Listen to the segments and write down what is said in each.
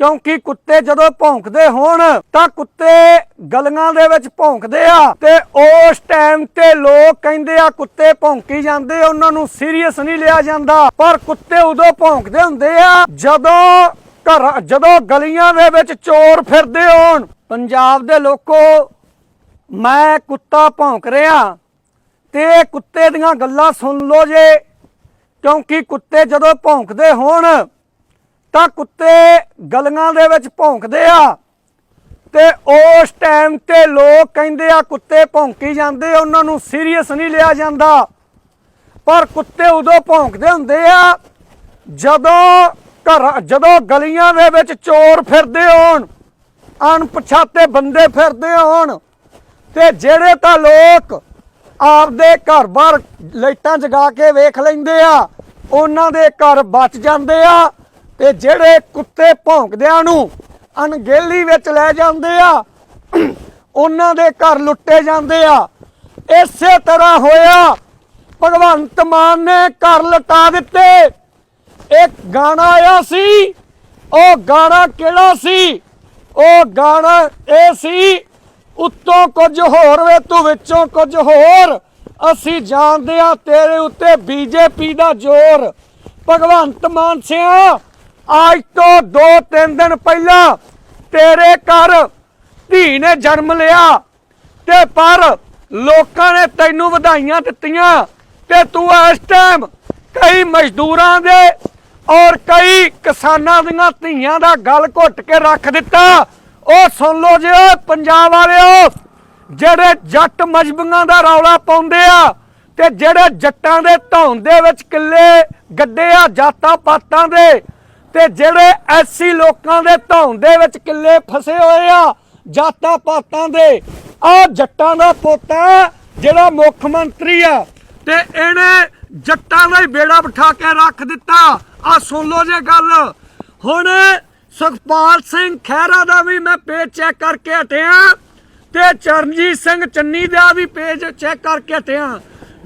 ਕਿਉਂਕਿ ਕੁੱਤੇ ਜਦੋਂ ਭੌਂਕਦੇ ਹੋਣ ਤਾਂ ਕੁੱਤੇ ਗਲੀਆਂ ਦੇ ਵਿੱਚ ਭੌਂਕਦੇ ਆ ਤੇ ਉਸ ਟਾਈਮ ਤੇ ਲੋਕ ਕਹਿੰਦੇ ਆ ਕੁੱਤੇ ਭੌਂਕੀ ਜਾਂਦੇ, ਉਹਨਾਂ ਨੂੰ ਸੀਰੀਅਸ ਨਹੀਂ ਲਿਆ ਜਾਂਦਾ। ਪਰ ਕੁੱਤੇ ਉਦੋਂ ਭੌਂਕਦੇ ਹੁੰਦੇ ਆ ਜਦੋਂ ਘਰ, ਜਦੋਂ ਗਲੀਆਂ ਦੇ ਵਿੱਚ ਚੋਰ ਫਿਰਦੇ ਹੋਣ। ਪੰਜਾਬ ਦੇ ਲੋਕੋ, ਮੈਂ ਕੁੱਤਾ ਭੌਂਕ ਰਿਹਾ ਤੇ ਕੁੱਤੇ ਦੀਆਂ ਗੱਲਾਂ ਸੁਣ ਲਓ ਜੇ। ਕਿਉਂਕਿ ਕੁੱਤੇ ਜਦੋਂ ਭੌਂਕਦੇ ਹੋਣ ਤਾਂ ਕੁੱਤੇ ਗਲੀਆਂ ਦੇ ਵਿੱਚ ਭੌਂਕਦੇ ਆ। ਤੇ ਉਸ ਟਾਈਮ ਤੇ ਲੋਕ ਕਹਿੰਦੇ ਆ, ਕੁੱਤੇ ਭੌਂਕੀ ਜਾਂਦੇ ਉਹਨਾਂ ਨੂੰ ਸੀਰੀਅਸ ਨਹੀਂ ਲਿਆ ਜਾਂਦਾ। ਪਰ ਕੁੱਤੇ ਉਦੋਂ ਭੌਂਕਦੇ ਹੁੰਦੇ ਆ, ਜਦੋਂ ਘਰ, ਜਦੋਂ ਗਲੀਆਂ ਦੇ ਵਿੱਚ ਚੋਰ ਫਿਰਦੇ ਹੋਣ, ਅਣਪਛਾਤੇ ਬੰਦੇ ਫਿਰਦੇ ਹੋਣ, ਤੇ ਜਿਹੜੇ ਤਾਂ ਲੋਕ ਆਪਦੇ ਘਰ-ਬਾਰ ਲਾਈਟਾਂ ਜਗਾ ਕੇ ਵੇਖ ਲੈਂਦੇ ਆ, ਉਹਨਾਂ ਦੇ ਘਰ ਬਚ ਜਾਂਦੇ ਆ। ਤੇ ਜਿਹੜੇ ਕੁੱਤੇ ਭੌਂਕਦਿਆਂ ਨੂੰ ਅਣਗਹਿਲੀ ਵਿੱਚ ਲੈ ਜਾਂਦੇ ਆ, ਉਹਨਾਂ ਦੇ ਘਰ ਲੁੱਟੇ ਜਾਂਦੇ ਆ। ਇਸੇ ਤਰ੍ਹਾਂ ਹੋਇਆ। ਭਗਵੰਤ ਮਾਨ ਨੇ ਘਰ ਲਟਾ ਦਿੱਤੇ। ਇੱਕ ਗਾਣਾ ਆਇਆ ਸੀ, ਉਹ ਗਾਣਾ ਕਿਹੜਾ ਸੀ? ਉਹ ਗਾਣਾ ਇਹ ਸੀ, ਉੱਤੋਂ ਕੁਝ ਹੋਰ ਵੇ, ਤੂੰ ਵਿੱਚੋਂ ਕੁਝ ਹੋਰ। ਅਸੀਂ ਜਾਣਦੇ ਆ ਤੇਰੇ ਉੱਤੇ ਬੀਜੇਪੀ ਦਾ ਜ਼ੋਰ। ਭਗਵੰਤ ਮਾਨ ਸਿਆ ਅੱਜ ਤੋਂ 2-3 ਦਿਨ ਪਹਿਲਾਂ ਤੇਰੇ ਘਰ ਧੀ ਨੇ ਜਨਮ ਲਿਆ ਤੇ ਪਰ ਲੋਕਾਂ ਨੇ ਤੈਨੂੰ ਵਧਾਈਆਂ ਦਿੱਤੀਆਂ ਤੇ ਤੂੰ ਇਸ ਟਾਈਮ ਕਈ ਮਜ਼ਦੂਰਾਂ ਦੇ ਔਰ ਕਈ ਕਿਸਾਨਾਂ ਦੀਆਂ ਧੀਆਂ ਦਾ ਗਲ ਘੁੱਟ ਕੇ ਰੱਖ ਦਿੱਤਾ। ਉਹ ਸੁਣ ਲਓ ਜੀ ਓਏ ਪੰਜਾਬ ਵਾਲਿਓ, ਜਿਹੜੇ ਜੱਟ ਮਜਬੂਆਂ ਦਾ ਰੌਲਾ ਪਾਉਂਦੇ ਆ ਤੇ ਜਿਹੜੇ ਜੱਟਾਂ ਦੇ ਧੌਣ ਦੇ ਵਿੱਚ ਕਿੱਲੇ, ਗੱਡੇ ਆ ਜਾਤਾਂ ਪਾਤਾਂ ਦੇ ਤੇ ਜਿਹੜੇ ਐਸੀ ਲੋਕਾਂ ਦੇ ਧੌਣ ਦੇ ਵਿੱਚ ਕਿੱਲੇ ਫਸੇ ਹੋਏ ਆ, ਜਾਤਾਂ ਪਾਤਾਂ ਦੇ ਆ ਜੱਟਾਂ ਦਾ ਪੋਤਾ ਜਿਹੜਾ ਮੁੱਖ ਮੰਤਰੀ ਆ। ਤੇ ਇਹਨੇ ਜੱਟਾਂ ਦਾ ਹੀ ਬੇੜਾ ਬਿਠਾ ਕੇ ਰੱਖ ਦਿੱਤਾ। ਆ ਸੁਣ ਲਓ ਜੇ ਗੱਲ। ਹੁਣ ਸੁਖਪਾਲ ਸਿੰਘ ਖਹਿਰਾ ਦਾ ਵੀ ਮੈਂ ਪੇਜ ਚੈੱਕ ਕਰਕੇ ਹਟਿਆ। ਤੇ ਚਰਨਜੀਤ ਸਿੰਘ ਚੰਨੀ ਦਾ ਵੀ ਪੇਜ ਚੈੱਕ ਕਰਕੇ ਹਟਿਆ।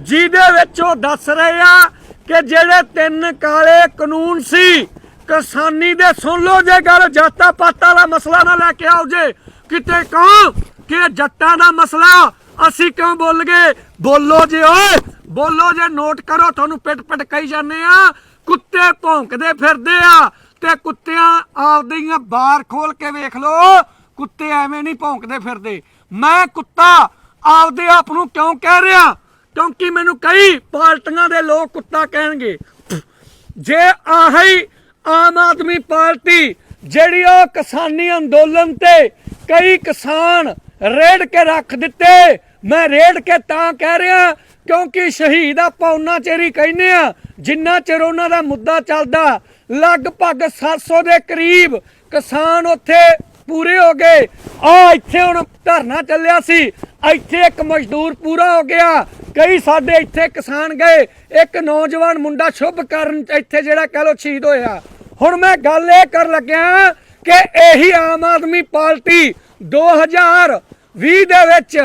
ਜਿਹਦੇ ਵਿੱਚ ਉਹ ਦੱਸ ਰਹੇ ਆ ਕਿ ਜਿਹੜੇ ਤਿੰਨ ਕਾਲੇ ਕਾਨੂੰਨ ਸੀ ਕਿਸਾਨੀ ਦੇ ਸੁਣ ਲਓ ਜੇ ਗੱਲ ਜਾਤਾਂ ਪਾਤਾਂ ਦਾ ਮਸਲਾ ਨਾ ਲੈ ਕੇ ਆਓ ਜੇ। ਕਿਤੇ ਕਹੋ ਕਿ ਜੱਟਾਂ ਦਾ ਮਸਲਾ, ਅਸੀਂ ਕਿਉਂ ਬੋਲ ਗਏ ਬੋਲੋ ਜੇ ਓਏ, ਬੋਲੋ ਜੇ, ਨੋਟ ਕਰੋ, ਤੁਹਾਨੂੰ ਪਿੱਟ ਪਿੱਟ ਕਹੀ ਜਾਂਦੇ ਆ। ਕੁੱਤੇ ਭੌਂਕਦੇ ਫਿਰਦੇ ਆ ਤੇ ਕੁੱਤਿਆਂ ਆਪਦੀਆਂ ਬਾਰ ਖੋਲ ਕੇ ਵੇਖ ਲਓ, ਕੁੱਤੇ ਐਵੇਂ ਨਹੀਂ ਭੌਂਕਦੇ ਫਿਰਦੇ। ਮੈਂ ਕੁੱਤਾ ਆਪਦੇ ਆਪ ਨੂੰ ਕਿਉਂ ਕਹਿ ਰਿਹਾ? ਕਿਉਂਕਿ ਮੈਨੂੰ ਕਈ ਪਾਰਟੀਆਂ ਦੇ ਲੋਕ ਕੁੱਤਾ ਕਹਿਣਗੇ। ਜੇ ਆਹੀ ਆਮ ਆਦਮੀ ਪਾਰਟੀ ਜਿਹੜੀ ਉਹ ਕਿਸਾਨੀ ਅੰਦੋਲਨ ਤੇ ਕਈ ਕਿਸਾਨ ਰੇੜ ਕੇ ਰੱਖ ਦਿੱਤੇ। ਮੈਂ ਰੇੜ ਕੇ ਤਾਂ ਕਹਿ ਰਿਹਾ ਕਿਉਂਕਿ ਸ਼ਹੀਦ ਆਪਾਂ ਉਹਨਾਂ ਚਿਰ ਹੀ ਕਹਿੰਦੇ ਆ ਜਿੰਨਾ ਚਿਰ ਉਹਨਾਂ ਦਾ ਮੁੱਦਾ ਚੱਲਦਾ। ਲਗਭਗ 700 ਦੇ ਕਰੀਬ ਕਿਸਾਨ ਉੱਥੇ ਪੂਰੇ ਹੋ ਗਏ। ਆ ਇੱਥੇ ਹੁਣ ਧਰਨਾ ਚੱਲਿਆ ਸੀ। ਇੱਥੇ ਇੱਕ ਮਜ਼ਦੂਰ ਪੂਰਾ ਹੋ ਗਿਆ। ਕਈ ਸਾਡੇ ਇੱਥੇ ਕਿਸਾਨ ਗਏ। ਇੱਕ ਨੌਜਵਾਨ ਮੁੰਡਾ ਸ਼ੁਭ ਕਰਨ ਇੱਥੇ ਜਿਹੜਾ ਕਹ ਲੋ ਸ਼ਹੀਦ ਹੋਇਆ। ਹੁਣ ਮੈਂ ਗੱਲ ਇਹ ਕਰਨ ਲੱਗਿਆ ਕਿ ਇਹੀ ਆਮ ਆਦਮੀ ਪਾਰਟੀ 2020 ਦੇ ਵਿੱਚ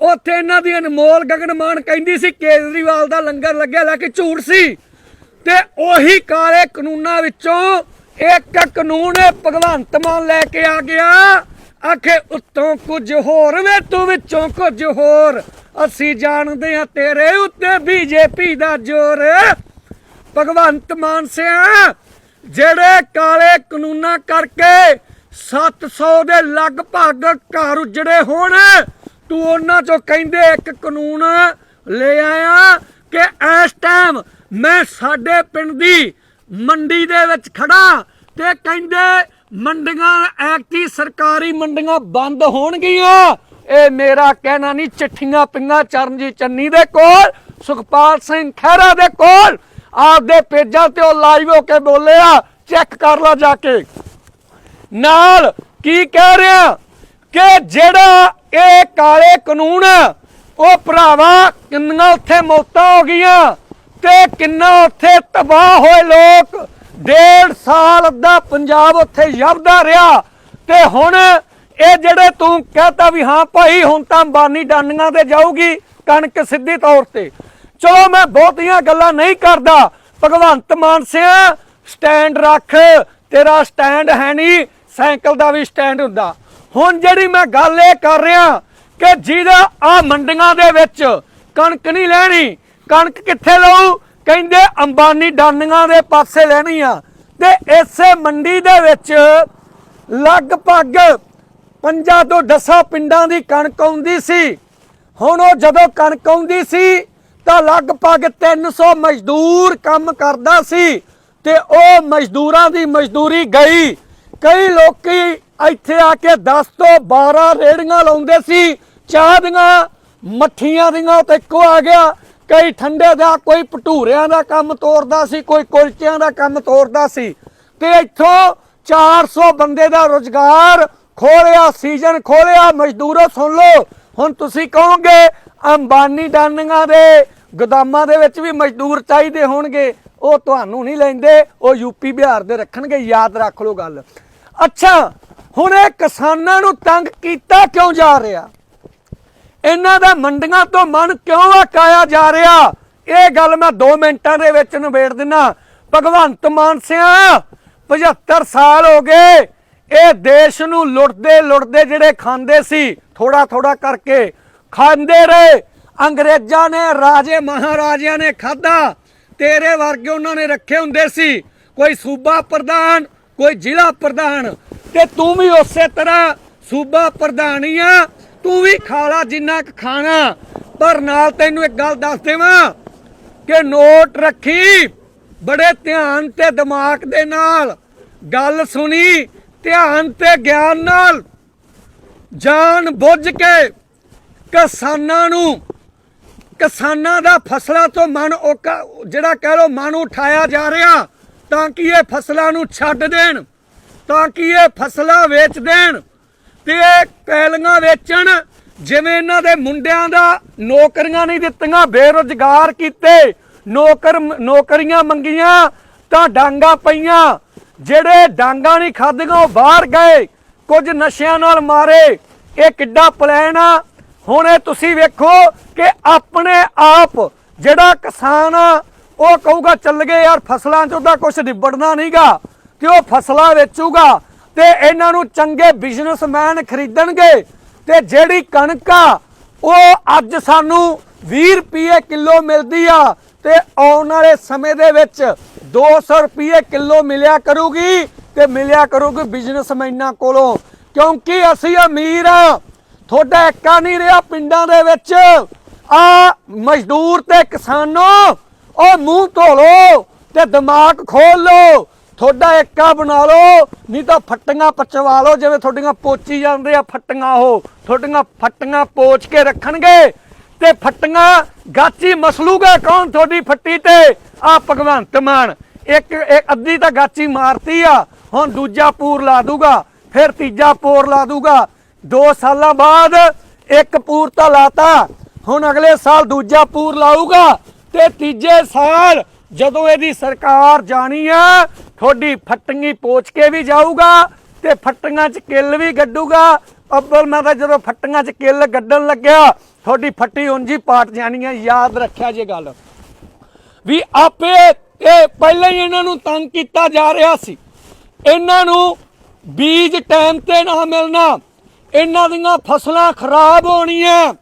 ਉੱਥੇ ਇਹਨਾਂ ਦੀ ਅਨਮੋਲ ਗਗਨਮਾਨ ਕਹਿੰਦੀ ਸੀ, ਕੇਜਰੀਵਾਲ ਦਾ ਲੰਗਰ ਲੱਗਿਆ, ਲੈ ਕੇ ਝੂਠ ਸੀ। ਤੇ ਉਹੀ ਕਾਲੇ ਕਾਨੂੰਨਾਂ ਵਿੱਚੋਂ ਇੱਕ ਕਾਨੂੰਨ ਇਹ ਭਗਵੰਤ ਮਾਨ ਲੈ ਕੇ ਆ ਗਿਆ। ਆਖੇ, ਉੱਤੋਂ ਕੁਝ ਹੋਰ ਵੇ, ਤੂੰ ਵਿੱਚੋਂ ਕੁਝ ਹੋਰ। ਅਸੀਂ ਜਾਣਦੇ ਆ ਤੇਰੇ ਉੱਤੇ ਬੀਜੇਪੀ ਦਾ ਜ਼ੋਰ। ਭਗਵੰਤ ਮਾਨ ਸਿਆ, ਜਿਹੜੇ ਕਾਲੇ ਕਾਨੂੰਨਾਂ ਕਰਕੇ 700 ਦੇ ਲਗਭਗ ਘਰ ਉਜੜੇ ਹੋਣ, ਤੂੰ ਉਹਨਾਂ ਚੋਂ ਕਹਿੰਦੇ ਇੱਕ ਕਾਨੂੰਨ ਲੈ ਆਇਆ ਕਿ ਇਸ ਟਾਈਮ ਮੈਂ ਸਾਡੇ ਪਿੰਡ ਦੀ ਮੰਡੀ ਦੇ ਵਿੱਚ ਖੜਾ ਤੇ ਕਹਿੰਦੇ ਮੰਡੀਆਂ ਐਕਟੀ ਸਰਕਾਰੀ ਮੰਡੀਆਂ ਬੰਦ ਹੋਣਗੀਆਂ। ਇਹ ਮੇਰਾ ਕਹਿਣਾ ਨਹੀਂ, ਚਿੱਠੀਆਂ ਪਿੰਗਾ ਚਰਨਜੀਤ ਚੰਨੀ ਦੇ ਕੋਲ, ਸੁਖਪਾਲ ਸਿੰਘ ਖਹਿਰਾ ਦੇ ਕੋਲ। ਆਪਦੇ ਪੇਜਾਂ ਤੇ ਉਹ ਲਾਈਵ ਹੋ ਕੇ ਬੋਲਿਆ ਚੈੱਕ ਕਰ ਲਾ ਜਾ ਕੇ। ਨਾਲ ਕੀ ਕਹਿ ਰਿਹਾ? ਕਿ ਜਿਹੜਾ ਇਹ ਕਾਲੇ ਕਾਨੂੰਨ, ਉਹ ਭਰਾਵਾ ਕਿੰਨੀਆਂ ਉੱਥੇ ਮੌਤਾਂ ਹੋ ਗਈਆਂ? ਤੇ ਕਿੰਨਾ ਉੱਥੇ ਤਬਾਹ ਹੋਏ ਲੋਕ। ਡੇਢ ਸਾਲ ਅੱਧਾ ਪੰਜਾਬ ਉੱਥੇ ਯਬਦਾ ਰਿਹਾ। ਤੇ ਹੁਣ ਇਹ ਜਿਹੜੇ ਤੂੰ ਕਹਤਾ ਵੀ ਹਾਂ ਭਾਈ, ਹੁਣ ਤਾਂ ਅੰਬਾਨੀ ਡਾਨੀਆਂ ਤੇ ਜਾਊਗੀ ਕਣਕ ਸਿੱਧੀ ਤੌਰ ਤੇ। ਚਲੋ ਮੈਂ ਬਹੁਤੀਆਂ ਗੱਲਾਂ ਨਹੀਂ ਕਰਦਾ। ਭਗਵੰਤ ਮਾਨ ਸਿਆ, ਸਟੈਂਡ ਰੱਖ। ਤੇਰਾ ਸਟੈਂਡ ਹੈ ਨਹੀਂ, ਸਾਈਕਲ ਦਾ ਵੀ ਸਟੈਂਡ ਹੁੰਦਾ। ਹੁਣ ਜਿਹੜੀ ਮੈਂ ਗੱਲ ਇਹ ਕਰ ਰਿਹਾ ਕਿ ਜਿਹਦਾ ਆ ਮੰਡੀਆਂ ਦੇ ਵਿੱਚ ਕਣਕ ਨਹੀਂ ਲੈਣੀ ਕਣਕ ਕਿੱਥੇ ਲਊ? ਕਹਿੰਦੇ ਅੰਬਾਨੀ ਡਾਨੀਆਂ ਦੇ ਪਾਸੇ ਲੈਣੀ ਆ। ਤੇ ਇਸੇ ਮੰਡੀ ਦੇ ਵਿੱਚ ਲਗਭਗ ਪੰਜਾਂ ਤੋਂ 10 ਪਿੰਡਾਂ ਦੀ ਕਣਕ ਆਉਂਦੀ ਸੀ। ਹੁਣ ਉਹ ਜਦੋਂ ਕਣਕ ਆਉਂਦੀ ਸੀ, ਤਾਂ ਲਗਭਗ 300 ਮਜ਼ਦੂਰ ਕੰਮ ਕਰਦਾ ਸੀ ਤੇ ਉਹ ਮਜ਼ਦੂਰਾਂ ਦੀ ਮਜ਼ਦੂਰੀ ਗਈ। ਕਈ ਲੋਕੀ ਇੱਥੇ ਆ ਕੇ 10 ਤੋਂ 12 ਰੇੜੀਆਂ ਲਾਉਂਦੇ ਸੀ, ਚਾਹ ਦੀਆਂ, ਮੱਠੀਆਂ ਦੀਆਂ ਤੇ ਇੱਕੋ ਆ ਗਿਆ। ਕਈ ਠੰਡੇ ਦਾ, ਕੋਈ ਭਟੂਰਿਆਂ ਦਾ ਕੰਮ ਤੋਰਦਾ ਸੀ, ਕੋਈ ਕੁਲਚਿਆਂ ਦਾ ਕੰਮ ਤੋਰਦਾ ਸੀ। ਤੇ ਇੱਥੋਂ 400 ਬੰਦੇ ਦਾ ਰੋਜ਼ਗਾਰ ਖੋਲਿਆ, ਸੀਜ਼ਨ ਖੋਲਿਆ, ਮਜ਼ਦੂਰੋ ਸੁਣ ਲਓ, ਹੁਣ ਤੁਸੀਂ ਕਹੋਗੇ ਅੰਬਾਨੀ ਡਾਨੀਆਂ ਦੇ, ਗੋਦਾਮਾਂ ਦੇ ਵਿੱਚ ਵੀ ਮਜ਼ਦੂਰ ਚਾਹੀਦੇ ਹੋਣਗੇ, ਉਹ ਤੁਹਾਨੂੰ ਨਹੀਂ ਲੈਂਦੇ, ਉਹ ਯੂਪੀ ਬਿਹਾਰ ਦੇ ਰੱਖਣਗੇ, ਯਾਦ ਰੱਖ ਲਓ ਗੱਲ। ਅੱਛਾ, ਹੁਣ ਇਹ ਕਿਸਾਨਾਂ ਨੂੰ ਤੰਗ ਕੀਤਾ ਕਿਉਂ ਜਾ ਰਿਹਾ? ਇਹਨਾਂ ਦਾ ਮੰਡੀਆਂ ਤੋਂ ਮਨ ਕਿਉਂ ਅਕਾਇਆ ਜਾ ਰਿਹਾ? ਇਹ ਗੱਲ ਮੈਂ 2 ਮਿੰਟਾਂ ਦੇ ਵਿੱਚ ਨਿਬੇੜ ਦਿਨਾ। ਭਗਵੰਤ ਮਾਨ ਸਿਆ 75 ਸਾਲ ਹੋ ਗਏ, ਇਹ ਦੇਸ਼ ਨੂੰ ਲੁੱਟਦੇ ਲੁੱਟਦੇ ਜਿਹੜੇ ਖਾਂਦੇ ਸੀ ਥੋੜਾ ਥੋੜਾ ਕਰਕੇ ਖਾਂਦੇ ਰਹੇ। ਅੰਗਰੇਜ਼ਾਂ ਨੇ, ਰਾਜੇ ਮਹਾਰਾਜਿਆਂ ਨੇ ਖਾਦਾ ਤੇਰੇ ਵਰਗੇ ਉਹਨਾਂ ਨੇ ਰੱਖੇ ਹੁੰਦੇ ਸੀ। ਕੋਈ ਸੂਬਾ ਪ੍ਰਧਾਨ, ਕੋਈ ਜ਼ਿਲ੍ਹਾ ਪ੍ਰਧਾਨ, ਤੇ ਤੂੰ ਵੀ ਉਸੇ ਤਰ੍ਹਾਂ ਸੂਬਾ ਪ੍ਰਧਾਨ ਹੀ ਆ ਤੂੰ ਵੀ ਖਾ ਲਾ ਜਿੰਨਾ ਕੁ ਖਾਣਾ। ਪਰ ਨਾਲ ਤੈਨੂੰ ਇੱਕ ਗੱਲ ਦੱਸ ਦੇਵਾਂ ਕਿ ਨੋਟ ਰੱਖੀ, ਬੜੇ ਧਿਆਨ ਤੇ ਦਿਮਾਗ ਦੇ ਨਾਲ ਗੱਲ ਸੁਣੀ, ਧਿਆਨ ਤੇ ਗਿਆਨ ਨਾਲ। ਜਾਣ ਬੁੱਝ ਕੇ ਕਿਸਾਨਾਂ ਨੂੰ, ਕਿਸਾਨਾਂ ਦਾ ਫਸਲਾਂ ਤੋਂ ਮਨ ਓਕਾ ਜਿਹੜਾ ਕਹਿ ਲੋ ਮਨ ਉਠਾਇਆ ਜਾ ਰਿਹਾ, ਤਾਂ ਕਿ ਇਹ ਫਸਲਾਂ ਨੂੰ ਛੱਡ ਦੇਣ, ਤਾਂ ਕਿ ਇਹ ਫਸਲਾਂ ਵੇਚ ਦੇਣ। ਤੇ ਇਹ ਪੈਲੀਆਂ ਵੇਚਣ, ਜਿਵੇਂ ਇਹਨਾਂ ਦੇ ਮੁੰਡਿਆਂ ਦਾ ਨੌਕਰੀਆਂ ਨਹੀਂ ਦਿੱਤੀਆਂ, ਬੇਰੁਜ਼ਗਾਰ ਕੀਤੇ, ਨੌਕਰ, ਨੌਕਰੀਆਂ ਮੰਗੀਆਂ, ਤਾਂ ਡਾਂਗਾ ਪਈਆਂ। ਜਿਹੜੇ ਡਾਂਗਾ ਨਹੀਂ ਖਾਧੀਆਂ, ਉਹ ਬਾਹਰ ਗਏ, ਕੁਝ ਨਸ਼ਿਆਂ ਨਾਲ ਮਾਰੇ। ਇਹ ਕਿੱਡਾ ਪਲਾਨ ਆ। ਹੁਣ ਇਹ ਤੁਸੀਂ ਵੇਖੋ ਕਿ ਆਪਣੇ ਆਪ ਜਿਹੜਾ ਕਿਸਾਨ ਆ, ਉਹ ਕਹੂਗਾ, ਚੱਲ ਗਏ ਯਾਰ, ਫਸਲਾਂ 'ਚ ਉਹਦਾ ਕੁਝ ਨਿਬੜਨਾ ਨਹੀਂਗਾ ਤੇ ਉਹ ਫਸਲਾਂ ਵੇਚੂਗਾ। ਤੇ ਇਹਨਾਂ ਨੂੰ ਚੰਗੇ ਬਿਜ਼ਨਸਮੈਨ ਖਰੀਦਣਗੇ। ਤੇ ਜਿਹੜੀ ਕਣਕ ਆ, ਉਹ ਅੱਜ ਸਾਨੂੰ 20 ਰੁਪਏ ਕਿਲੋ ਮਿਲਦੀ ਆ ਤੇ ਆਉਣ ਵਾਲੇ ਸਮੇਂ ਦੇ ਵਿੱਚ 200 ਰੁਪਏ ਕਿਲੋ ਮਿਲਿਆ ਕਰੂਗੀ ਤੇ ਮਿਲਿਆ ਕਰੂਗੀ ਬਿਜ਼ਨਸਮੈਨਾਂ ਕੋਲੋਂ। ਕਿਉਂਕਿ ਅਸੀਂ ਅਮੀਰ ਆ, ਤੁਹਾਡਾ ਇੱਕਾ ਨਹੀਂ ਰਿਹਾ ਪਿੰਡਾਂ ਦੇ ਵਿੱਚ। ਆ ਮਜ਼ਦੂਰ ਤੇ ਕਿਸਾਨੋ, ਉਹ ਮੂੰਹ ਧੋ ਲੋ ਤੇ ਦਿਮਾਗ ਖੋਲ ਲੋ ਤੁਹਾਡਾ ਏਕਾ ਬਣਾ ਲਓ, ਨਹੀਂ ਤਾਂ ਫੱਟੀਆਂ ਪਚਵਾ ਲਓ, ਜਿਵੇਂ ਤੁਹਾਡੀਆਂ ਪੋਚੀ ਜਾਂਦੇ ਆ ਫੱਟੀਆਂ ਉਹ। ਤੁਹਾਡੀਆਂ ਫੱਟੀਆਂ ਪੋਚ ਕੇ ਰੱਖਣਗੇ ਤੇ ਫੱਟੀਆਂ ਗਾਚੀ ਮਸਲੂਗਾ ਕੌਣ ਤੁਹਾਡੀ ਫੱਟੀ ਤੇ? ਆ ਭਗਵੰਤ ਮਾਨ। ਇੱਕ ਇੱਕ ਅੱਧੀ ਤਾਂ ਗਾਚੀ ਮਾਰਤੀ ਆ, ਹੁਣ ਦੂਜਾ ਪੂਰ ਲਾ ਦੂਗਾ, ਫਿਰ ਤੀਜਾ ਪੂਰ ਲਾ ਦੂਗਾ। 2 ਸਾਲਾਂ ਬਾਅਦ ਇੱਕ ਪੂਰ ਤਾਂ ਲਾਤਾ, ਹੁਣ ਅਗਲੇ ਸਾਲ ਦੂਜਾ ਪੂਰ ਲਾਊਗਾ ਤੇ ਤੀਜੇ ਸਾਲ ਜਦੋਂ ਇਹਦੀ ਸਰਕਾਰ ਜਾਣੀ ਆ, ਤੁਹਾਡੀ ਫੱਟੰਗੀ ਪੋਚ ਕੇ ਵੀ ਜਾਊਗਾ ਤੇ ਫੱਟੀਆਂ 'ਚ ਕਿੱਲ ਵੀ ਗੱਡੂਗਾ। ਅੱਬਲ, ਮੈਂ ਤਾਂ ਜਦੋਂ ਫੱਟੀਆਂ 'ਚ ਕਿੱਲ ਗੱਡਣ ਲੱਗਿਆ, ਤੁਹਾਡੀ ਫੱਟੀ ਉਂਝੀ ਪਾਟ ਜਾਣੀ ਆ, ਯਾਦ ਰੱਖਿਆ ਜੇ ਗੱਲ। ਵੀ ਆਪੇ ਇਹ ਪਹਿਲਾਂ ਹੀ ਇਹਨਾਂ ਨੂੰ ਤੰਗ ਕੀਤਾ ਜਾ ਰਿਹਾ ਸੀ। ਇਹਨਾਂ ਨੂੰ ਬੀਜ ਟਾਈਮ ਤੇ ਨਾ ਮਿਲਣਾ, ਇਹਨਾਂ ਦੀਆਂ ਫਸਲਾਂ ਖਰਾਬ ਹੋਣੀਆਂ।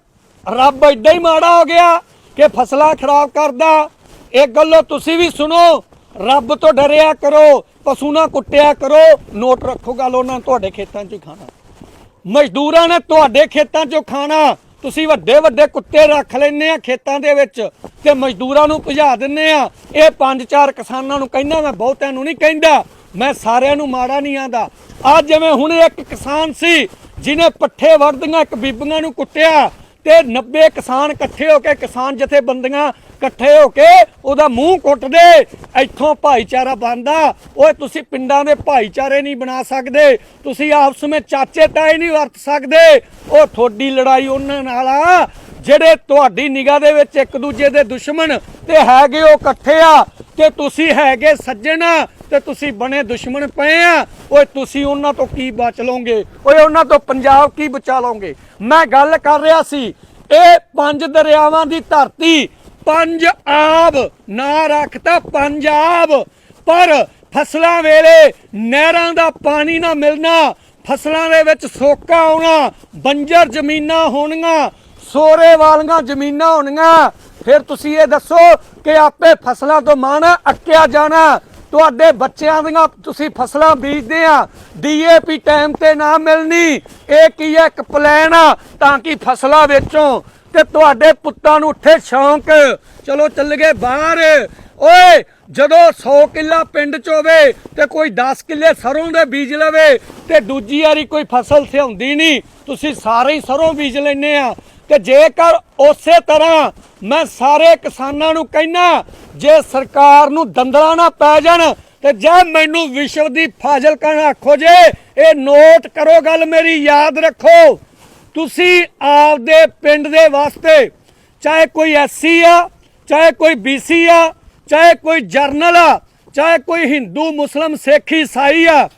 ਰੱਬ ਐਡਾ ਹੀ ਮਾੜਾ ਹੋ ਗਿਆ ਕਿ ਫਸਲਾਂ ਖਰਾਬ ਕਰਦਾ। ਇਹ ਗੱਲੋਂ ਤੁਸੀਂ ਵੀ ਸੁਣੋ, ਰੱਬ ਤੋਂ ਡਰਿਆ ਕਰੋ ਪਸ਼ੂ ਨਾ ਕੁੱਟਿਆ ਕਰੋ, ਨੋਟ ਰੱਖੋ ਗੱਲ ਉਹਨਾਂ ਤੁਹਾਡੇ ਖੇਤਾਂ 'ਚ ਖਾਣਾ। ਮਜ਼ਦੂਰਾਂ ਨੇ ਤੁਹਾਡੇ ਖੇਤਾਂ 'ਚੋਂ ਖਾਣਾ, ਤੁਸੀਂ ਵੱਡੇ ਵੱਡੇ ਕੁੱਤੇ ਰੱਖ ਲੈਨੇ ਆ ਖੇਤਾਂ ਦੇ ਵਿੱਚ, ਤੇ ਮਜ਼ਦੂਰਾਂ ਨੂੰ ਭਜਾ ਦਿੰਨੇ ਆ। ਇਹ ਪੰਜ ਚਾਰ ਕਿਸਾਨਾਂ ਨੂੰ ਕਹਿੰਦਾ, ਮੈਂ ਬਹੁਤਿਆਂ ਨੂੰ ਨਹੀਂ ਕਹਿੰਦਾ, ਮੈਂ ਸਾਰਿਆਂ ਨੂੰ ਮਾੜਾ ਨਹੀਂ ਆਂਦਾ। ਅੱਜ ਜਿਵੇਂ ਹੁਣ ਇੱਕ ਕਿਸਾਨ ਸੀ, ਜਿਹਨੇ ਪੱਠੇ ਵੜਦੀਆਂ ਇੱਕ ਬੀਬੀਆਂ ਨੂੰ ਕੁੱਟਿਆ, ਤੇ 90 ਕਿਸਾਨ ਇਕੱਠੇ ਹੋ ਕੇ ਕਿਸਾਨ ਜਥੇਬੰਦੀਆਂ ਇਕੱਠੇ ਹੋ ਕੇ ਉਹਦਾ ਮੂੰਹ ਕੁੱਟਦੇ ਇੱਥੋਂ ਭਾਈਚਾਰਾ ਬਣਦਾ। ਓਏ, ਤੁਸੀਂ ਪਿੰਡਾਂ ਦੇ ਭਾਈਚਾਰੇ ਨਹੀਂ ਬਣਾ ਸਕਦੇ। ਤੁਸੀਂ ਆਪਸ ਵਿੱਚ ਚਾਚੇ ਤਾਏ ਨਹੀਂ ਵਰਤ ਸਕਦੇ। ਉਹ ਤੁਹਾਡੀ ਲੜਾਈ ਉਹਨਾਂ ਨਾਲ ਆ, ਜਿਹੜੇ ਤੁਹਾਡੀ ਨਿਗਾਹ ਦੇ ਵਿੱਚ ਇੱਕ ਦੂਜੇ ਦੇ ਦੁਸ਼ਮਣ ਤੇ ਹੈਗੇ ਉਹ ਇਕੱਠੇ ਆ। ਤੇ ਤੁਸੀਂ ਹੈਗੇ ਸੱਜਣ ਤੇ ਤੁਸੀਂ ਬਣੇ ਦੁਸ਼ਮਣ ਪਏ ਆ। ਓਏ, ਤੁਸੀਂ ਉਹਨਾਂ ਤੋਂ ਕੀ ਬਚ ਲਓਗੇ? ਓਏ, ਉਹਨਾਂ ਤੋਂ ਪੰਜਾਬ ਕੀ ਬਚਾ ਲਓਗੇ? ਮੈਂ ਗੱਲ ਕਰ ਰਿਹਾ ਸੀ, ਇਹ ਪੰਜ ਦਰਿਆਵਾਂ ਦੀ ਧਰਤੀ ਪੰਜ ਨਾ ਰੱਖਤਾ ਪੰਜਾਬ। ਪਰ ਫਸਲਾਂ ਵੇਲੇ ਨਹਿਰਾਂ ਦਾ ਪਾਣੀ ਨਾ ਮਿਲਣਾ, ਫਸਲਾਂ ਦੇ ਵਿੱਚ ਸੋਕਾ ਆਉਣਾ, ਬੰਜਰ ਜ਼ਮੀਨਾਂ ਹੋਣੀਆਂ ਸੋਰੇ ਵਾਲੀਆਂ ਜ਼ਮੀਨਾਂ ਹੋਣੀਆਂ ਫਿਰ ਤੁਸੀਂ ਇਹ ਦੱਸੋ ਕਿ ਆਪੇ ਫਸਲਾਂ ਤੋਂ ਮਨ ਅੱਕਿਆ ਜਾਣਾ। ਤੁਹਾਡੇ ਬੱਚਿਆਂ ਦੀਆਂ ਤੁਸੀਂ ਫਸਲਾਂ ਬੀਜਦੇ ਆ, ਡੀਏਪੀ ਟਾਈਮ ਤੇ ਨਾ ਮਿਲਣੀ। ਇਹ ਕੀ ਹੈ? ਇੱਕ ਪਲਾਨ ਆ, ਤਾਂ ਕਿ ਫਸਲਾਂ ਵੇਚੋ। ਤੇ ਤੁਹਾਡੇ ਪੁੱਤਾਂ ਨੂੰ ਉੱਠੇ ਸ਼ੌਂਕ। ਚਲੋ ਚੱਲ ਗਏ ਬਾਹਰ। ਓਏ, ਜਦੋਂ 100 ਕਿੱਲਾ ਪਿੰਡ ਚ ਹੋਵੇ ਤੇ ਕੋਈ 10 ਕਿੱਲੇ ਸਰੋਂ ਦੇ ਬੀਜ ਲਵੇ ਤੇ ਦੂਜੀ ਵਾਰੀ ਕੋਈ ਫਸਲ ਸਿਆਉਂਦੀ ਨਹੀਂ, ਤੁਸੀਂ ਸਾਰੇ ਹੀ ਸਰੋਂ ਬੀਜ ਲੈਨੇ ਆ। ਤੇ ਜੇਕਰ ਉਸੇ ਤਰ੍ਹਾਂ ਮੈਂ ਸਾਰੇ ਕਿਸਾਨਾਂ ਨੂੰ ਕਹਿਣਾ ਜੇ ਸਰਕਾਰ ਨੂੰ ਦੰਦਲਾ ਨਾ ਪੈ ਜਾਣ, ਤੇ ਜੇ ਮੈਨੂੰ ਵਿਸ਼ਵ ਦੀ ਫਾਜ਼ਲ ਕਹਿਣ ਆਖੋ ਜੇ, ਇਹ ਨੋਟ ਕਰੋ ਗੱਲ ਮੇਰੀ, ਯਾਦ ਰੱਖੋ। ਤੁਸੀਂ ਆਪਦੇ ਪਿੰਡ ਦੇ ਵਾਸਤੇ ਚਾਹੇ ਕੋਈ ਐਸਸੀ ਆ, ਚਾਹੇ ਕੋਈ ਬੀਸੀ ਆ, ਚਾਹੇ ਕੋਈ ਜਰਨਲ ਆ, ਚਾਹੇ ਕੋਈ ਹਿੰਦੂ, ਮੁਸਲਮ, ਸਿੱਖ, ਈਸਾਈ ਆ,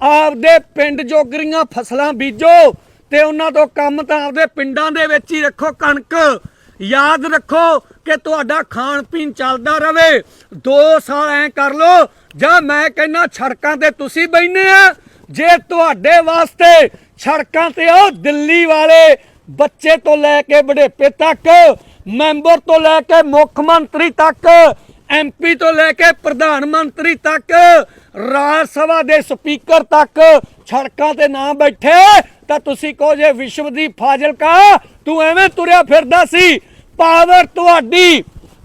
ਆਪਦੇ ਪਿੰਡ ਜੋਗਰੀਆਂ ਫਸਲਾਂ ਬੀਜੋ ਤੇ ਉਹਨਾਂ ਤੋਂ ਕੰਮ ਤਾਂ ਆਪਦੇ ਪਿੰਡਾਂ ਦੇ ਵਿੱਚ ਹੀ ਰੱਖੋ ਕਣਕ। ਯਾਦ ਰੱਖੋ ਕਿ ਤੁਹਾਡਾ ਖਾਣ ਪੀਣ ਚੱਲਦਾ ਰਵੇ। 2 ਸਾਲ ਐ ਕਰ ਲੋ ਜਾਂ ਮੈਂ ਕਹਿੰਨਾ ਸੜਕਾਂ ਤੇ ਤੁਸੀਂ ਬੈਠੇ ਆ। ਜੇ ਤੁਹਾਡੇ ਵਾਸਤੇ ਸੜਕਾਂ ਤੇ ਉਹ ਦਿੱਲੀ ਵਾਲੇ ਬੱਚੇ ਤੋਂ ਲੈ ਕੇ ਬੁਢੇਪੇ ਤੱਕ, ਮੈਂਬਰ ਤੋਂ ਲੈ ਕੇ ਮੁੱਖ ਮੰਤਰੀ ਤੱਕ ਐਮਪੀ ਤੋਂ ਲੈ ਕੇ ਪ੍ਰਧਾਨ ਮੰਤਰੀ ਤੱਕ, ਰਾਜ ਸਭਾ ਦੇ ਸਪੀਕਰ ਤੱਕ ਸੜਕਾਂ ਤੇ ਨਾ ਬੈਠੇ, ਤਾਂ ਤੁਸੀਂ ਕਹੋ ਜੇ ਵਿਸ਼ਵ ਦੀ ਫਾਜ਼ਿਲਕਾ, ਤੂੰ ਐਵੇਂ ਤੁਰਿਆ ਫਿਰਦਾ ਸੀ ਪਾਵਰ ਤੁਹਾਡੀ,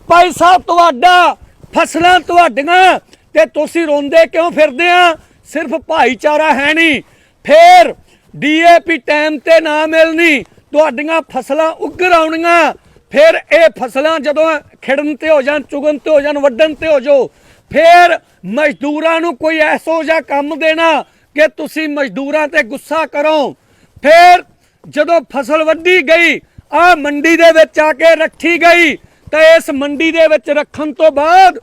ਪੈਸਾ ਤੁਹਾਡਾ, ਫਸਲਾਂ ਤੁਹਾਡੀਆਂ, ਤੇ ਤੁਸੀਂ ਰੋਂਦੇ ਕਿਉਂ ਫਿਰਦੇ ਆ? ਸਿਰਫ ਭਾਈਚਾਰਾ ਹੈ ਨਹੀਂ। ਫੇਰ ਡੀਏਪੀ ਟਾਈਮ ਤੇ ਨਾ ਮਿਲਣੀ, ਤੁਹਾਡੀਆਂ ਫਸਲਾਂ ਉੱਗਰ ਆਉਣੀਆਂ। ਫਿਰ ਇਹ ਫਸਲਾਂ ਜਦੋਂ ਖਿੜਨ ਤੇ ਹੋ ਜਾਣ ਚੁਗਣ ਤੇ ਹੋ ਜਾਣ, ਵੱਢਣ ਤੇ ਹੋ ਜਾਓ, ਫਿਰ ਮਜ਼ਦੂਰਾਂ ਨੂੰ ਕੋਈ ਐਸੋ ਜਿਹਾ ਕੰਮ ਦੇਣਾ ਕਿ ਤੁਸੀਂ ਮਜ਼ਦੂਰਾਂ ਤੇ ਗੁੱਸਾ ਕਰੋ। ਫਿਰ ਜਦੋਂ ਫਸਲ ਵੱਢੀ ਗਈ, ਆ ਮੰਡੀ ਦੇ ਵਿੱਚ ਆ ਕੇ ਰੱਖੀ ਗਈ, ਤਾਂ ਇਸ ਮੰਡੀ ਦੇ ਵਿੱਚ ਰੱਖਣ ਤੋਂ ਬਾਅਦ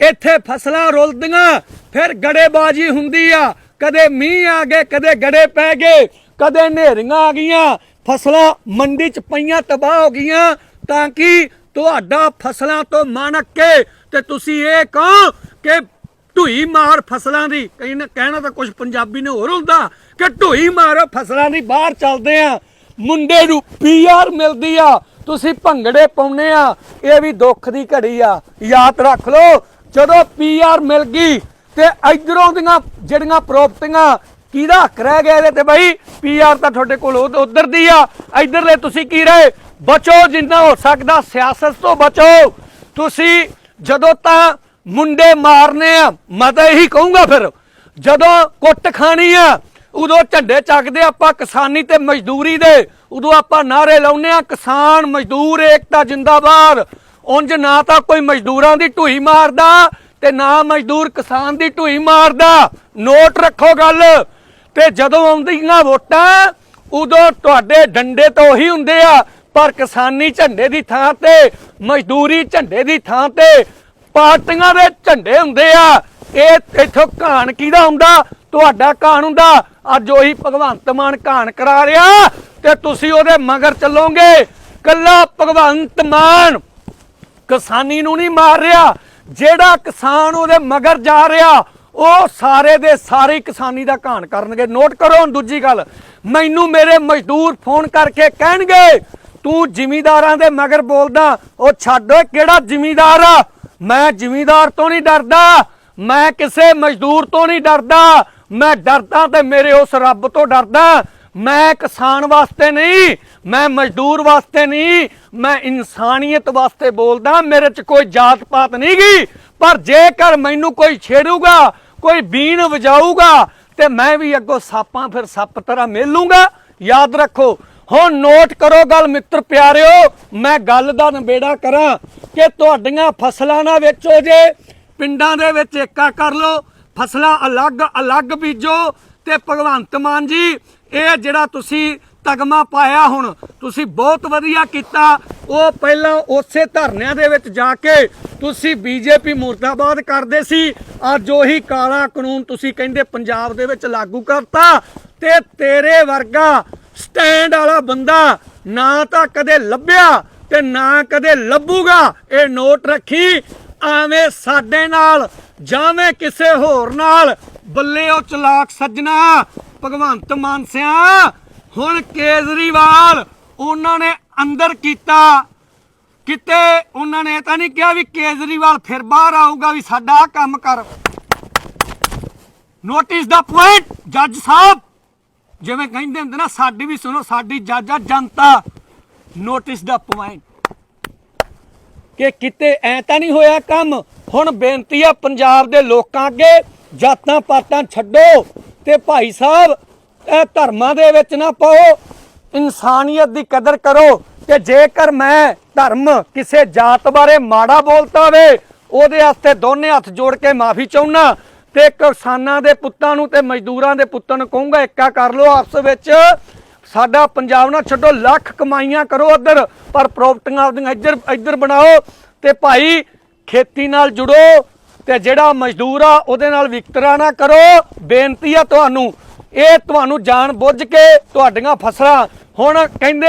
ਇੱਥੇ ਫਸਲਾਂ ਰੁਲਦੀਆਂ, ਫਿਰ ਗੜੇਬਾਜੀ ਹੁੰਦੀ ਆ। ਕਦੇ ਮੀਂਹ ਆ ਗਏ, ਕਦੇ ਗੜੇ ਪੈ ਗਏ, ਕਦੇ ਹਨੇਰੀਆਂ ਆ ਗਈਆਂ, ਫਸਲਾਂ ਮੰਡੀ 'ਚ ਪਈਆਂ, ਤਬਾਹ ਹੋ ਗਈਆਂ, ਤਾਂ ਕਿ ਤੁਹਾਡਾ ਫਸਲਾਂ ਤੋਂ ਮਨ ਕੇ ਤੇ ਤੁਸੀਂ ਇਹ ਕਹੋ ਕਿ ਢੂਈ ਮਾਰ ਫਸਲਾਂ ਦੀ ਕਹਿਣਾ ਕਹਿਣਾ ਤਾਂ ਕੁਝ ਪੰਜਾਬੀ ਨੇ ਹੋਰ ਹੁੰਦਾ ਕਿ ਢੂਈ ਮਾਰ, ਫਸਲਾਂ ਦੀ ਬਾਹਰ ਚੱਲਦੇ ਆ। ਮੁੰਡੇ ਨੂੰ ਪੀਆਰ ਮਿਲਦੀ ਆ, ਤੁਸੀਂ ਭੰਗੜੇ ਪਾਉਨੇ ਆ, ਇਹ ਵੀ ਦੁੱਖ ਦੀ ਘੜੀ ਆ। ਯਾਦ ਰੱਖ ਲਓ, ਜਦੋਂ ਪੀਆਰ ਮਿਲ ਗਈ ਤੇ ਇਧਰੋਂ ਦੀਆਂ ਜਿਹੜੀਆਂ ਪ੍ਰਾਪਰਟੀਆਂ ਕਿਹਦਾ ਹੱਕ ਰਹਿ ਗਿਆ ਇਹਦੇ ਤੇ ਬਾਈ? ਪੀਆਰ ਤਾਂ ਤੁਹਾਡੇ ਕੋਲ ਉਧਰ ਦੀ ਆ। ਇਧਰਲੇ ਤੁਸੀਂ ਕੀ ਰਹੇ? ਬਚੋ ਜਿੰਨਾ ਹੋ ਸਕਦਾ, ਸਿਆਸਤ ਤੋਂ ਬਚੋ। ਤੁਸੀਂ ਜਦੋਂ ਤਾਂ ਮੁੰਡੇ ਮਾਰਨੇ ਆ, ਮੈਂ ਤਾਂ ਇਹੀ ਕਹੂੰਗਾ ਫਿਰ, ਜਦੋਂ ਕੁੱਟ ਖਾਣੀ ਆ, ਉਦੋਂ ਝੰਡੇ ਚੱਕਦੇ ਆਪਾਂ ਕਿਸਾਨੀ ਤੇ ਮਜ਼ਦੂਰੀ ਦੇ, ਉਦੋਂ ਆਪਾਂ ਨਾਰੇ ਲਾਉਨੇ ਆ, ਕਿਸਾਨ ਮਜ਼ਦੂਰ ਏਕਤਾ ਜਿੰਦਾਬਾਦ। ਉਂਝ ਨਾ ਤਾਂ ਕੋਈ ਮਜ਼ਦੂਰਾਂ ਦੀ ਢੂਈ ਮਾਰਦਾ ਤੇ ਨਾ ਮਜ਼ਦੂਰ ਕਿਸਾਨ ਦੀ ਢੂਈ ਮਾਰਦਾ। ਨੋਟ ਰੱਖੋ ਗੱਲ। ਤੇ ਜਦੋਂ ਆਉਂਦੀਆਂ ਵੋਟਾਂ, ਉਦੋਂ ਤੁਹਾਡੇ ਡੰਡੇ ਤਾਂ ਉਹੀ ਹੁੰਦੇ ਆ, ਪਰ ਕਿਸਾਨੀ ਝੰਡੇ ਦੀ ਥਾਂ ਤੇ, ਮਜ਼ਦੂਰੀ ਝੰਡੇ ਦੀ ਥਾਂ ਤੇ, ਪਾਰਟੀਆਂ ਦੇ ਝੰਡੇ ਹੁੰਦੇ ਆ। ਇਹ ਇੱਥੋਂ ਘਾਣ ਕਿਹਦਾ ਹੁੰਦਾ? ਤੁਹਾਡਾ ਘਾਣ ਹੁੰਦਾ। ਅੱਜ ਉਹੀ ਭਗਵੰਤ ਮਾਨ ਘਾਣ ਕਰਾ ਰਿਹਾ, ਤੇ ਤੁਸੀਂ ਉਹਦੇ ਮਗਰ ਚੱਲੋਗੇ। ਕੱਲਾ ਭਗਵੰਤ ਮਾਨ ਕਿਸਾਨੀ ਨੂੰ ਨਹੀਂ ਮਾਰ ਰਿਹਾ। ਜਿਹੜਾ ਕਿਸਾਨ ਉਹਦੇ ਮਗਰ ਜਾ ਰਿਹਾ, ਉਹ ਸਾਰੇ ਦੇ ਸਾਰੇ ਕਿਸਾਨੀ ਦਾ ਘਾਣ ਕਰਨਗੇ। ਨੋਟ ਕਰੋ ਹੁਣ ਦੂਜੀ ਗੱਲ, ਮੈਨੂੰ ਮੇਰੇ ਮਜ਼ਦੂਰ ਫੋਨ ਕਰਕੇ ਕਹਿਣਗੇ, ਤੂੰ ਜ਼ਿਮੀਦਾਰਾਂ ਦੇ ਮਗਰ ਬੋਲਦਾ, ਉਹ ਛੱਡ ਓਏ, ਕਿਹੜਾ ਜ਼ਿਮੀਦਾਰ ਆ? ਮੈਂ ਜ਼ਿਮੀਦਾਰ ਤੋਂ ਨਹੀਂ ਡਰਦਾ, ਮੈਂ ਕਿਸੇ ਮਜ਼ਦੂਰ ਤੋਂ ਨਹੀਂ ਡਰਦਾ, ਮੈਂ ਡਰਦਾ ਤੇ ਮੇਰੇ ਉਸ ਰੱਬ ਤੋਂ ਡਰਦਾ ਮੈਂ ਕਿਸਾਨ ਵਾਸਤੇ ਨਹੀਂ, ਮੈਂ ਮਜ਼ਦੂਰ ਵਾਸਤੇ ਨਹੀਂ, ਮੈਂ ਇਨਸਾਨੀਅਤ ਵਾਸਤੇ ਬੋਲਦਾ, ਮੇਰੇ 'ਚ ਕੋਈ ਜਾਤ ਪਾਤ ਨਹੀਂ ਗਈ ਪਰ ਜੇਕਰ ਮੈਨੂੰ ਕੋਈ ਛੇੜੂਗਾ, ਕੋਈ ਬੀਨ ਵਜਾਊਗਾ, ਤੇ ਮੈਂ ਵੀ ਅੱਗੋਂ ਸਾਪਾਂ ਫਿਰ ਸੱਪ ਤਰ੍ਹਾਂ ਮੇਲੂੰਗਾ ਯਾਦ ਰੱਖੋ, ਹੁਣ ਨੋਟ ਕਰੋ ਗੱਲ ਮਿੱਤਰ ਪਿਆਰਿਓ, ਮੈਂ ਗੱਲ ਦਾ ਨਿਬੇੜਾ ਕਰਾਂ ਕਿ ਤੁਹਾਡੀਆਂ ਫਸਲਾਂ ਨਾ ਵੇਚੋ ਜੇ, ਪਿੰਡਾਂ ਦੇ ਵਿੱਚ ਏਕਾ ਕਰ ਲਓ, ਫਸਲਾਂ ਅਲੱਗ ਅਲੱਗ ਬੀਜੋ ਤੇ ਭਗਵੰਤ ਮਾਨ ਜੀ, ਇਹ ਜਿਹੜਾ ਤੁਸੀਂ ਤਗਮਾ ਪਾਇਆ ਹੁਣ, ਤੁਸੀਂ ਬਹੁਤ ਵਧੀਆ ਕੀਤਾ। ਉਹ ਪਹਿਲਾਂ ਉਸੇ ਧਰਨਿਆਂ ਦੇ ਵਿੱਚ ਜਾ ਕੇ ਤੁਸੀਂ ਬੀਜੇਪੀ ਮੁਰਦਾਬਾਦ ਕਰਦੇ ਸੀ। ਅੱਜ ਉਹੀ ਕਾਲਾ ਕਾਨੂੰਨ ਤੁਸੀਂ ਕਹਿੰਦੇ ਪੰਜਾਬ ਦੇ ਵਿੱਚ ਲਾਗੂ ਕਰਤਾ ਤੇ ਤੇਰੇ ਵਰਗਾ ਸਟੈਂਡ ਵਾਲਾ ਬੰਦਾ ਨਾ ਤਾਂ ਕਦੇ ਲੱਭਿਆ ਤੇ ਨਾ ਕਦੇ ਲੱਭੂਗਾ। ਇਹ ਨੋਟ ਰੱਖੀ, ਆਵੇਂ ਸਾਡੇ ਨਾਲ ਜਾਵੇਂ ਕਿਸੇ ਹੋਰ ਨਾਲ। ਬੱਲੇ ਉਹ ਚਲਾਕ ਸੱਜਣਾ, ਭਗਵੰਤ ਮਾਨ ਸਿਆ, ਹੁਣ ਕੇਜਰੀਵਾਲ ਉਹਨਾਂ ਨੇ ਅੰਦਰ ਕੀਤਾ। ਕਿਤੇ ਉਹਨਾਂ ਨੇ ਤਾਂ ਨਹੀਂ ਕਿਹਾ ਵੀ ਕੇਜਰੀਵਾਲ ਫਿਰ ਬਾਹਰ ਆਊਗਾ ਵੀ ਸਾਡਾ ਕੰਮ ਕਰ। ਨੋਟਿਸ ਦਾ ਪੁਆਇੰਟ ਜੱਜ ਸਾਹਿਬ। ਜਿਵੇਂ ਕਹਿੰਦੇ ਹੁੰਦੇ ਨਾ, ਸਾਡੀ ਵੀ ਸੁਣੋ, ਸਾਡੀ ਜੱਜ ਆ, ਜਨਤਾ। ਨੋਟਿਸ ਦਾ ਪੁਆਇੰਟ ਕਿ ਕਿਤੇ ਐ ਤਾਂ ਨਹੀਂ ਹੋਇਆ ਕੰਮ ਹੁਣ ਬੇਨਤੀ ਆ ਪੰਜਾਬ ਦੇ ਲੋਕਾਂ ਅੱਗੇ, ਜਾਤਾਂ ਪਾਤਾਂ ਛੱਡੋ ਤੇ ਭਾਈ ਸਾਹਿਬ, ਇਹ ਧਰਮਾਂ ਦੇ ਵਿੱਚ ਨਾ ਪਾਓ। ਇਨਸਾਨੀਅਤ ਦੀ ਕਦਰ ਕਰੋ ਤੇ ਜੇਕਰ ਮੈਂ ਧਰਮ ਕਿਸੇ ਜਾਤ ਬਾਰੇ ਮਾੜਾ ਬੋਲਤਾ ਹੋਵੇ ਉਹਦੇ ਵਾਸਤੇ ਦੋਨੇ ਹੱਥ ਜੋੜ ਕੇ ਮਾਫੀ ਚਾਹੁੰਨਾ। ਤੇ ਕਿਸਾਨਾਂ ਦੇ ਪੁੱਤਾਂ ਨੂੰ ਤੇ ਮਜ਼ਦੂਰਾਂ ਦੇ ਪੁੱਤਾਂ ਨੂੰ ਕਹੂੰਗਾ, ਇੱਕਾ ਕਰ ਲਓ ਆਪਸ ਵਿੱਚ। ਸਾਡਾ ਪੰਜਾਬ ਨਾ ਛੱਡੋ, ਲੱਖ ਕਮਾਈਆਂ ਕਰੋ ਉਧਰ, ਪਰ ਪ੍ਰਾਪਰਟੀਆਂ ਆਪਦੀਆਂ ਇੱਧਰ ਇੱਧਰ ਬਣਾਓ। ਤੇ ਭਾਈ ਖੇਤੀ ਨਾਲ ਜੁੜੋ ਤੇ ਜਿਹੜਾ ਮਜ਼ਦੂਰ ਆ, ਉਹਦੇ ਨਾਲ ਵਿਕਤਰਾ ਨਾ ਕਰੋ। ਬੇਨਤੀ ਆ ਤੁਹਾਨੂੰ, ਇਹ ਤੁਹਾਨੂੰ ਜਾਣ ਬੁੱਝ ਕੇ ਤੁਹਾਡੀਆਂ ਫਸਲਾਂ, ਹੁਣ ਕਹਿੰਦੇ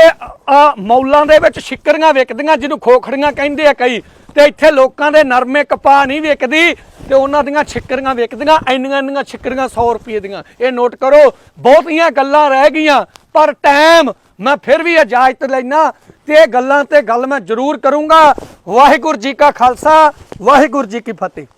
ਆ, ਮੌਲਾਂ ਦੇ ਵਿੱਚ ਸ਼ਿਕਰੀਆਂ ਵਿਕਦੀਆਂ, ਜਿਹਨੂੰ ਖੋਖੜੀਆਂ ਕਹਿੰਦੇ ਆ ਕਈ, ਤੇ ਇੱਥੇ ਲੋਕਾਂ ਦੇ ਨਰਮੇ ਕਪਾਹ ਨਹੀਂ ਵਿਕਦੀ, ਤੇ ਉਹਨਾਂ ਦੀਆਂ ਛਿੱਕਰੀਆਂ ਵਿਕਦੀਆਂ, ਇੰਨੀਆਂ ਇੰਨੀਆਂ ਛਿੱਕਰੀਆਂ 100 ਰੁਪਏ ਦੀਆਂ। ਇਹ ਨੋਟ ਕਰੋ, ਬਹੁਤੀਆਂ ਗੱਲਾਂ ਰਹਿ ਗਈਆਂ, ਪਰ ਟਾਈਮ ਮੈਂ ਫਿਰ ਵੀ ਇਜਾਜ਼ਤ ਲੈਣਾ ਤੇ ਇਹ ਗੱਲਾਂ ਤੇ ਗੱਲ ਮੈਂ ਜ਼ਰੂਰ ਕਰੂੰਗਾ। ਵਾਹਿਗੁਰੂ ਜੀ ਕਾ ਖਾਲਸਾ, ਵਾਹਿਗੁਰੂ ਜੀ ਕੀ ਫਤਿਹ।